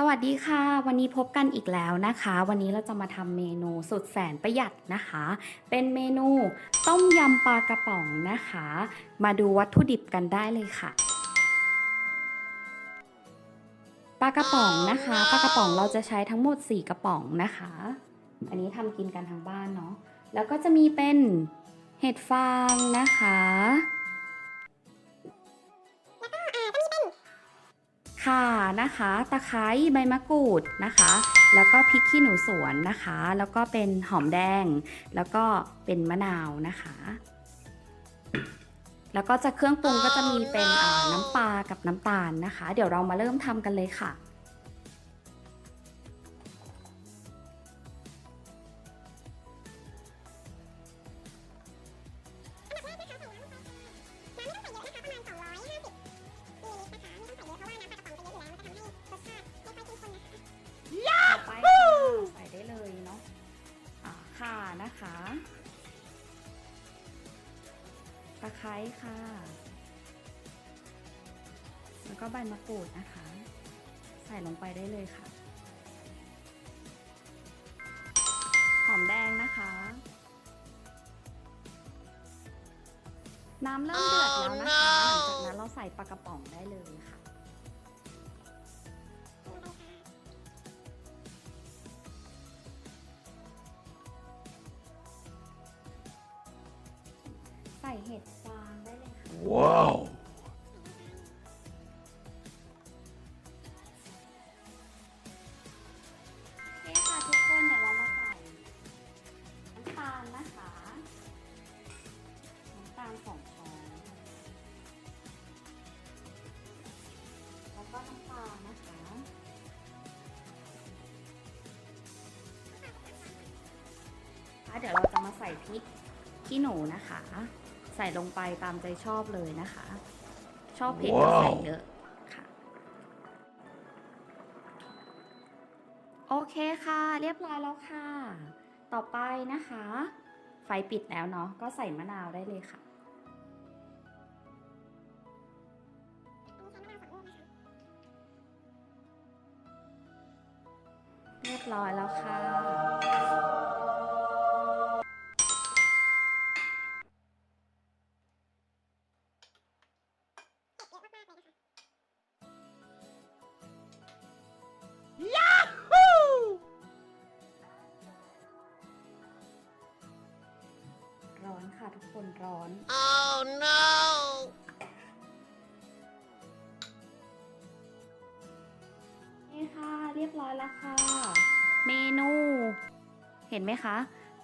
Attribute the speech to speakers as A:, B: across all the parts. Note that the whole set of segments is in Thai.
A: สวัสดีค่ะ วันนี้พบกันอีกแล้วนะคะ วันนี้เราจะมาทำเมนูสุดแสนประหยัดนะคะ เป็นเมนูต้มยำปลากระป๋องนะคะ มาดูวัตถุดิบกันได้เลยค่ะปลากระป๋องนะคะปลากระป๋องเราจะใช้ทั้งหมด 4 กระป๋องนะคะ อันนี้ทำกินกันทั้งบ้านเนาะแล้วก็จะมีเป็นเห็ดฟางนะคะ ข่านะคะ ตะไคร้ใบมะกรูดนะคะ แล้วก็พริกขี้หนูสวนนะคะ แล้วก็เป็นหอมแดง แล้วก็เป็นมะนาวนะคะ แล้วก็จะเครื่องปรุงก็จะมีเป็นน้ำปลากับน้ำตาลนะคะ เดี๋ยวเรามาเริ่มทำกันเลยค่ะ นะคะ ตะไคร้ค่ะ แล้วก็ใบมะกรูดนะคะ ใส่ลงไปได้เลยค่ะ หอมแดงนะคะ น้ำเริ่มเดือดแล้วนะคะ หลังจากนั้นเราใส่ปลากระป๋องได้เลยค่ะ ส่เห็ดฟางได้เลยค่ะ
B: Wow.
A: โอเคค่ะทุกคนเดี๋ยวเรามาใส่น้ำตาลนะคะน้ำตาลสองช้อนแล้วก็น้ำปลนะคะอะเดี๋ยวเราจะมาใส่พริกขี้หนูนะคะ ใส่ลงไปตามใจชอบเลยนะคะ ชอบเผ็ดก็ใส่เยอะค่ะ โอเคค่ะ เรียบร้อยแล้วค่ะ ต่อไปนะคะ ไฟปิดแล้วเนาะก็ใส่มะนาวได้เลยค่ะเรียบร้อยแล้วค่ะ ร้อนค่ะทุกคนร้อน
B: Oh no.
A: นี่ค่ะ เรียบร้อยแล้วค่ะ เมนู เห็นไหมคะ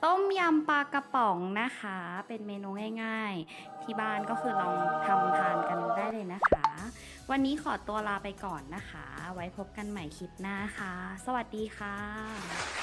A: ต้มยำปลากระป๋องนะคะ เป็นเมนูง่ายๆ ที่บ้านก็คือลองทำทานกันได้เลยนะคะ วันนี้ขอตัวลาไปก่อนนะคะ ไว้พบกันใหม่คลิปหน้าค่ะ สวัสดีค่ะ